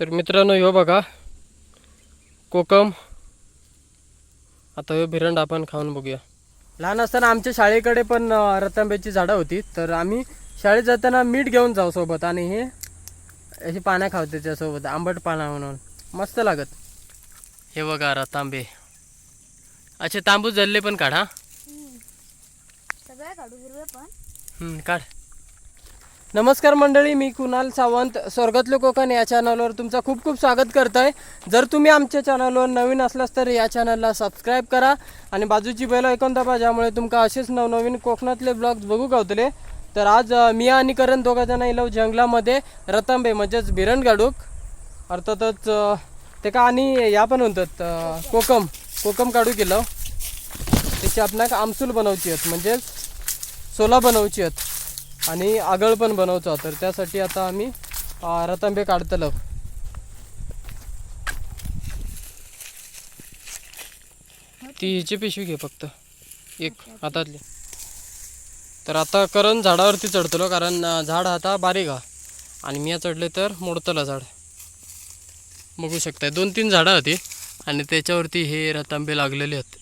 तर मित्रांनो ह्यो बघा. कोकम. आता ह्यो भिरंड आपण खाऊन बघूया. लहान असताना आमच्या शाळेकडे पण रतांब्याची झाडं होती. तर आम्ही शाळेत जाताना मीठ घेऊन जाऊ सोबत आणि हे अशी पानं खाऊ त्याच्यासोबत आंबट पाना म्हणून. मस्त लागत. हे बघा रतांबे. अच्छा तांबूस जल्ले पण काढ हा. सगळ्या काढू हिरवे पण. हम्म, काढ. नमस्कार मंडळी मी कुणाल सावंत स्वर्गातले कोकण या चॅनलवर तुमचं खूप खूप स्वागत करतोय. जर तुम्ही आमच्या चॅनलवर नवीन असलास तर या चॅनलला सबस्क्राईब करा आणि बाजूची बैल ऐकून दाबा ज्यामुळे तुमका असेच नवनवीन कोकणातले ब्लॉग्स बघू गावतले. तर आज मी आणि करण दोघा जण येलो जंगलामध्ये रतंबे म्हणजेच बिरण गाडूक अर्थातच ते का आणि या पण म्हणतात कोकम कोकम काढू गेलो त्याची आपणाक आमसूल बनवची आहेत म्हणजेच सोला बनवची आहेत. आणि आगळ पण बनवतो. तर त्यासाठी आता आम्ही रतांबे काढतलो. ती हिची पिशवी घे फक्त. एक हातातली. तर आता करण झाडावरती चढतलो कारण झाड आता बारीक हा आणि मी चढले तर मोडतलं झाड. बघू शकताय. दोन तीन झाडं होती. आणि त्याच्यावरती हे रतांबे लागलेले आहेत.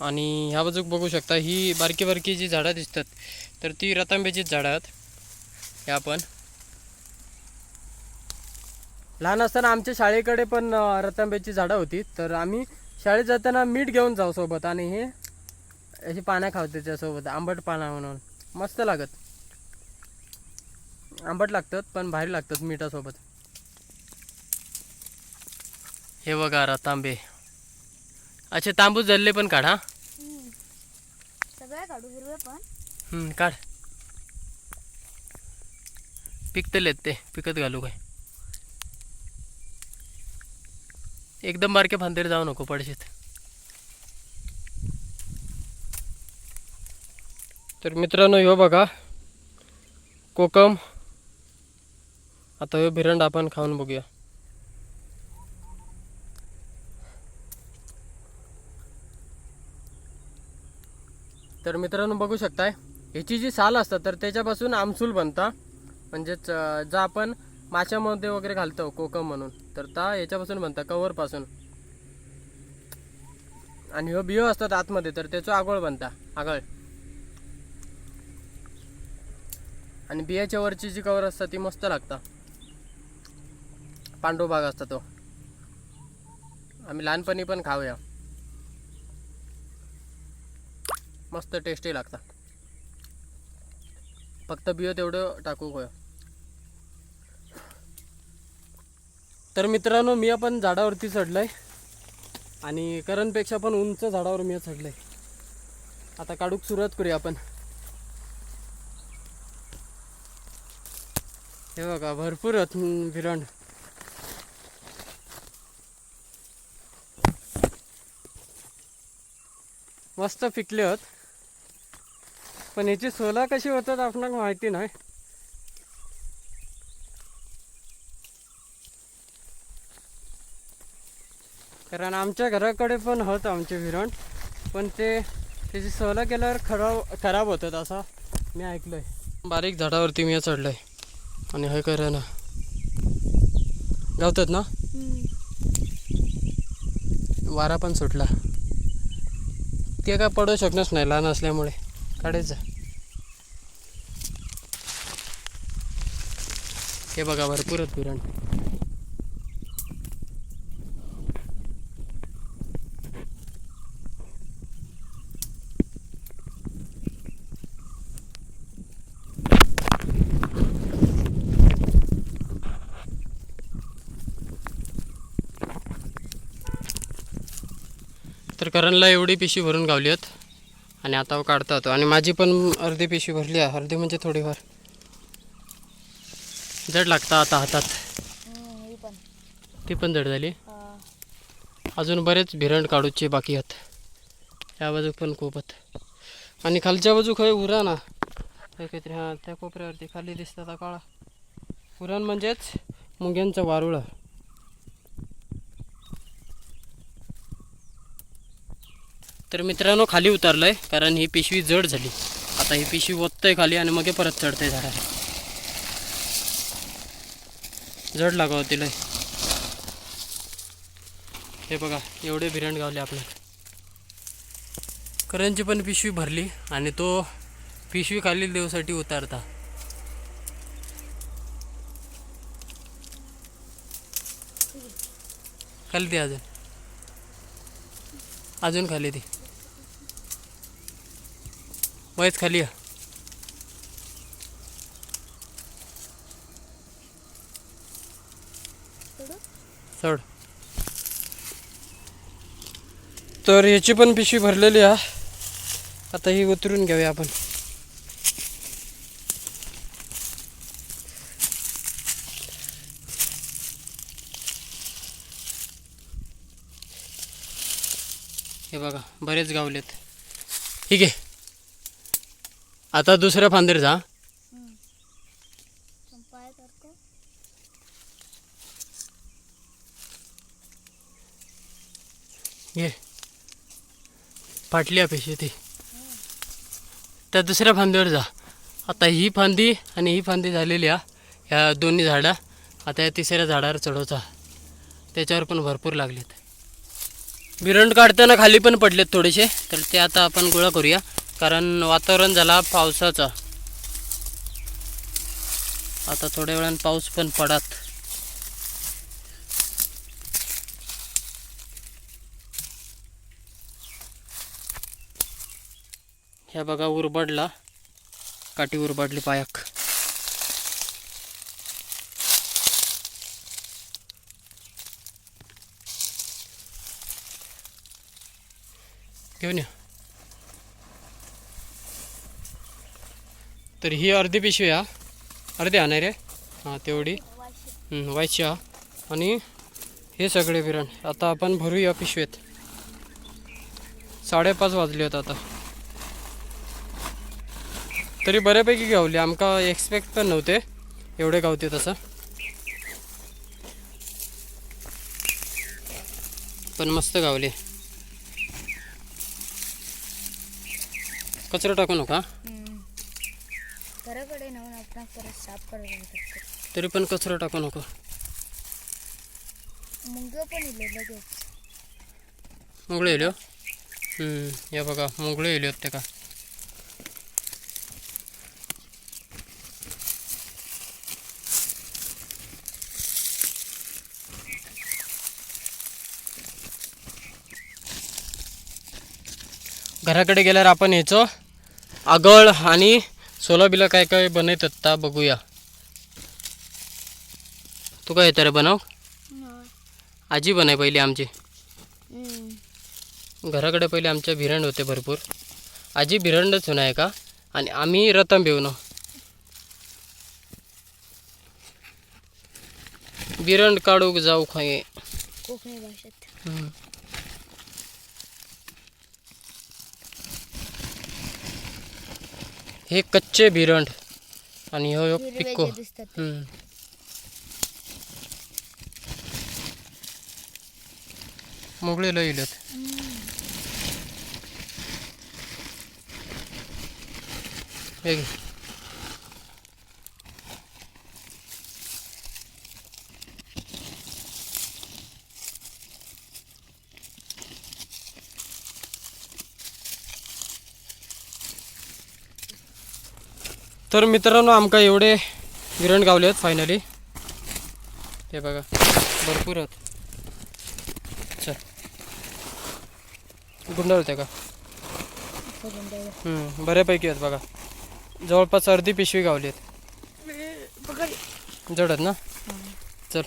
आणि ह्या बाजूक बघू शकता ही बारकी बारकी जी झाडं दिसतात तर ती रतांब्याचीच झाडं आहेत. ह्या पण लहान असताना आमच्या शाळेकडे पण रतांब्याची झाडं होती तर आम्ही शाळेत जाताना मीठ घेऊन जाऊ सोबत आणि हे अशी पानं खाऊ त्याच्यासोबत आंबट पाना म्हणून. मस्त लागत. आंबट लागतात पण भारी लागतात मिठासोबत. हे बघा रतांबे. अच्छा तांबूस जल्ले पण काढ हा. सगळ्या काढू हिरवे पण. काढ. पिकतलेत ते पिकत घालू काय. एकदम बारके फांदीर जाऊ नको पडशीत. तर मित्रांनो ह्यो बघा. कोकम. आता ह्यो भिरंड आपण खाऊन बघूया. तर मित्रांनो बघू शकताय ह्याची जी साल असतात तर त्याच्यापासून आमसूल बनता. म्हणजेच जा आपण माशामध्ये वगैरे घालतो कोकम म्हणून तर ता याच्यापासून बनता कवरपासून. आणि ह्यो बियो असतात आतमध्ये तर त्याचं आगळ बनता आगळ. आणि बियाच्या वरची जी कवर असतात ती मस्त लागता. पांडू भाग असता तो. आम्ही लहानपणी पण खाऊया. मस्त टेस्टी लागता फक्त बियो तेवढं टाकू होय. तर मित्रांनो मी आपण झाडावरती चढलोय. आणि करणपेक्षा पण उंच झाडावर मी चढलोय. आता काढूक सुरुवात करूया आपण. हे बघा भरपूर विरण मस्त पिकले होत पण याची सोला कशी होतात आपणाक माहिती नाही. कारण आमच्या घराकडे पण होत आमचे विरण पण ते त्याची सोला केल्यावर खराब खराब होतात असं मी ऐकलंय. बारीक झाडावरती मी चढलोय. आणि हे करा ना गावतात ना? वारा पण सुटला. ते काय पडू शकणारच नाही लहान असल्यामुळे. काढायचं. हे बघा भरपूर आहेत पुरण तर करणला एवढी पिशवी भरून गावली आहेत. आणि आता काढता येतो. आणि माझी पण अर्धी पिशवी भरली आहे. अर्धी म्हणजे थोडीफार. जड लागता आता हातात. ती पण जड झाली. अजून बरेच भिरंड काढूचे बाकी आहेत. या बाजूक पण खूप आहेत. आणि खालच्या बाजूक हय उरा ना. काहीतरी हां त्या कोपऱ्यावरती खाली दिसतात आता काळा. उरण म्हणजेच मुंग्यांचं वारुळ. तर मित्रांनो खाली उतरलं आहे कारण ही पिशवी जड झाली. आता ही पिशवी ओततंय खाली आणि मग परत चढतंय झाडाला. जड लागावं तिला हे बघा एवढे भिरण गावले आपल्याला. करंजी पण पिशवी भरली आणि तो पिशवी खाली देवसाठी उतारता. खाली दे अजून. अजून खाली ती. वयच खाली या. चढ तर याची पण पिशवी भरलेली आहे. आता ही उतरून घेऊया आपण हे बघा बरेच गावलेत ठीक आहे. आता दुसऱ्या फांदीर जा. ये. घे फाटली अपेक्षा ती. त्या दुसऱ्या फांदीवर जा. आता ही फांदी आणि ही फांदी झालेली आहे. ह्या दोन्ही झाडा. आता या तिसऱ्या झाडावर चढवचा त्याच्यावर पण भरपूर लागलेत. भिरंड काढताना खाली पण पडलेत थोडेसे. तर ते आता आपण गोळा करूया. कारण वातावरण झाला पावसाचा. आता थोड्या वेळानं पाऊस पण पडात. ह्या बघा उरबडला. काठी उरबडली पायाक. घेऊन या. तर ही अर्धी पिशवी हा. अर्धी आणा रे. हां तेवढी. व्हायची हा. आणि हे सगळे बिरण. आता आपण भरूया पिशवेत. साडेपाच वाजले होत आता. तरी बऱ्यापैकी गावले. आमका एक्सपेक्ट पण नव्हते. एवढे गावते तसं. पण मस्त गावले. कचरा टाकू नका. घराकडे नेऊन आपण परत साफ करायला तरी पण कचरा टाकू नको. मुंग पण इले लगेच. मुंगळे येलो या बघा मुंगळे येले होते का? घराकडे गेल्यावर आपण ह्याचं आगळ आणि सोलाबीला काय काय बनवतात ता बघूया. तू काय येतं रे बनव? आजी बनाय पहिली आमची. घराकडे पहिले आमच्या भिरंड होते भरपूर. आजी भिरंडच होणार आहे का? आणि आम्ही रतम बेवनो बिरंड काढूक जाऊ खाय. कोकणी भाषेत. हे कच्चे भिरंड. आणि हो हो. हम्म. मोगळे लय इलेत. हे तर मित्रांनो आमका एवढे विरण गावले आहेत फायनली हे बघा भरपूर आहेत. चल का करून द्यायला. हम्म, बऱ्यापैकी आहेत बघा. जवळपास अर्धी पिशवी गावली आहेत. जड आहेत ना? चल.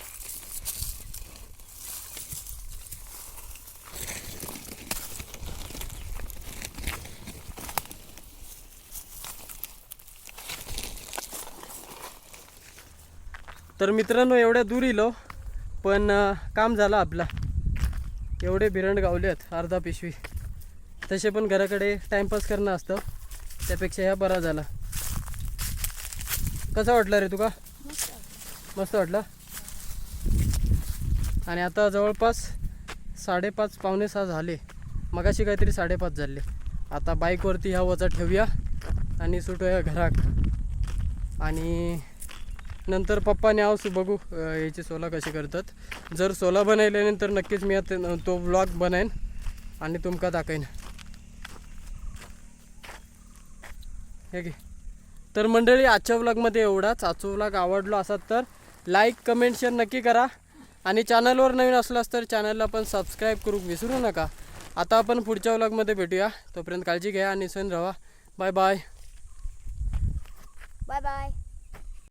तर मित्रांनो एवढ्या दूर इलो पण काम झालं आपला. एवढे बिरंड गावले आहेत अर्धा पिशवी. तसे पण घराकडे टाइमपास करणं असतं. त्यापेक्षा ह्या बरा झाला. कसा वाटला रे तुका? मस्त वाटला? आणि आता जवळपास साडेपाच पावणे सहा झाले. मगाशी काहीतरी साडेपाच झाले. आता बाईकवरती ह्या वजा ठेवूया आणि सुटूया घराक आणि नंतर पप्पाने आवसू बघू याची सोला कशी करतात. जर सोला बनवल्यानंतर नक्कीच मी आता तो ब्लॉग बनवेन आणि तुमका दाखवेन. हे घे. तर मंडळी आजच्या व्लॉगमध्ये एवढाच. आजचा व्लॉग आवडलो असाल तर लाईक कमेंट शेअर नक्की करा. आणि चॅनलवर नवीन असलास तर चॅनलला पण सबस्क्राईब करू विसरू नका. आता आपण पुढच्या व्लॉगमध्ये भेटूया. तोपर्यंत काळजी घ्या आणि सण राहा बाय बाय बाय बाय